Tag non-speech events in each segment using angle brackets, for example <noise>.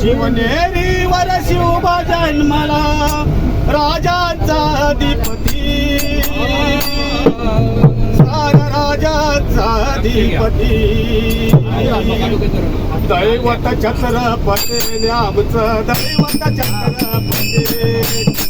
शिवनेरी वर शिवबा जन्मला राजा अधिपती सार राजा अधिपती दैवत छत्रपती आमचं दैवत छत्रपती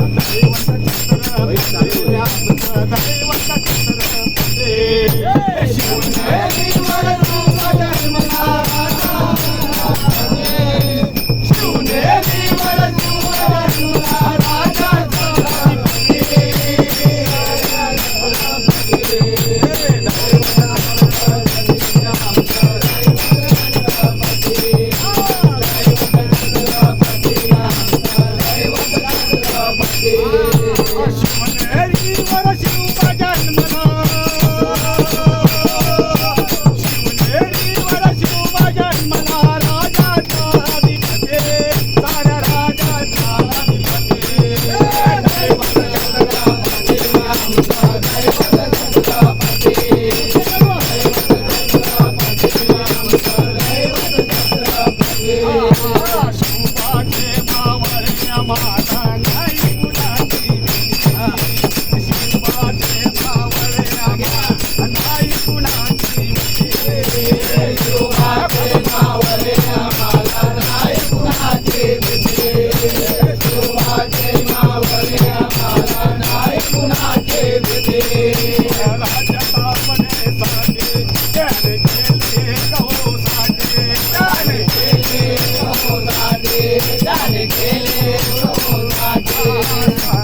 दैवत छत्र आमचं दैवत छत्रपती शिवनेरी Hare <laughs> Hare